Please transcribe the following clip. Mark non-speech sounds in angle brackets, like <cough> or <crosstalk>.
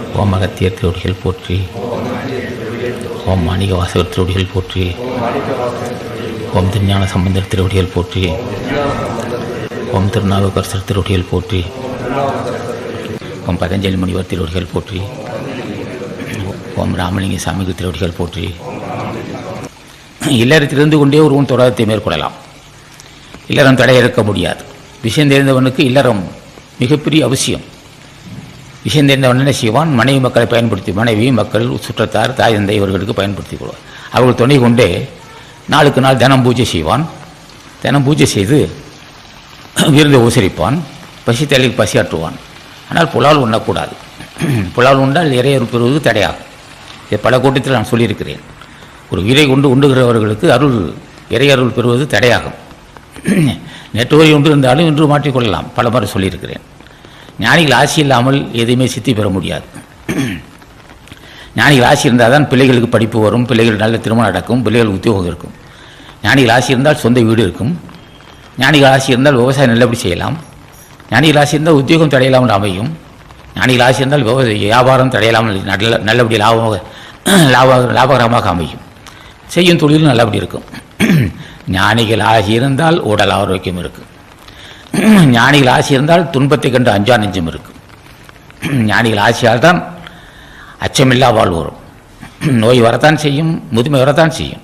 ஓம் அகத்தியர் திருவடிகள் போற்றி ஓம் மாணிக வாசகர் திருவடிகள் போற்றி ஓம் திருஞான சம்பந்தர் திருவடிகள் போற்றி ஓம் திருநாவுக்கரசர் திருவடிகள் போற்றி ஓம் பதஞ்சலி முனிவர் திருவடிகள் போற்றி ஓம் ராமலிங்க சாமிக்கு திருவடிகள் போற்றி. இல்லறத்திலிருந்து கொண்டே ஒருவன் தொடரத்தை மேற்கொள்ளலாம். இல்லறம் தடையிருக்க முடியாது. விஷயம் தெரிந்தவனுக்கு இல்லறம் மிகப்பெரிய அவசியம். விஷயம் தெரிந்தவன் செய்வான் மனைவி மக்களை பயன்படுத்தி மனைவி மக்கள் சுற்றத்தார் தாய் தந்தை இவர்களுக்கு பயன்படுத்திக் கொள்வார். அவர்கள் துணை கொண்டே நாளுக்கு நாள் தினம் பூஜை செய்வான். தினம் பூஜை செய்து விருந்து உசரிப்பான் பசி தலையில் பசியாற்றுவான் ஆனால் புலால் உண்ணக்கூடாது. புலால் உண்டால் இறையர் பெறுவது தடையாகும். இதை பல கூட்டத்தில் நான் சொல்லியிருக்கிறேன். ஒரு உயிரை கொண்டு உண்டுகிறவர்களுக்கு அருள் இறையருள் பெறுவது தடையாகும். நேற்று வரை ஒன்று இருந்தாலும் இன்று மாற்றிக்கொள்ளலாம் பல முறை சொல்லியிருக்கிறேன். ஞானிகள் ஆசி இல்லாமல் எதையுமே சித்தி பெற முடியாது. ஞானிகள் ஆசி இருந்தால் தான் பிள்ளைகளுக்கு படிப்பு வரும் பிள்ளைகள் நல்ல திருமணம் நடக்கும் பிள்ளைகளுக்கு உத்தியோகம் இருக்கும். ஞானிகள் ஆசி இருந்தால் சொந்த வீடு இருக்கும். ஞானிகள் ஆசி இருந்தால் விவசாயம் நல்லபடி செய்யலாம். ஞானிகள் ஆசி இருந்தால் உத்தியோகம் தடையில்லாமல் அமையும். ஞானிகள் ஆசி இருந்தால் விவசாய வியாபாரம் தடையில்லாமல் நல்ல நல்லபடி லாபமாக லாப லாபகரமாக அமையும். செய்யும் தொழிலும் நல்லபடி இருக்கும். ஞானிகள் ஆசி இருந்தால் உடல் ஆரோக்கியம் இருக்கும். <clears throat> ஞானிகள் ஆசி இருந்தால் துன்பத்தை கண்டு அஞ்சா நெஞ்சம் இருக்கும். <clears throat> ஞானிகள் ஆசியால் தான் அச்சமில்லா வாழ்வு வரும் <clears throat> நோய் வரத்தான் செய்யும் முதுமை வரத்தான் செய்யும்.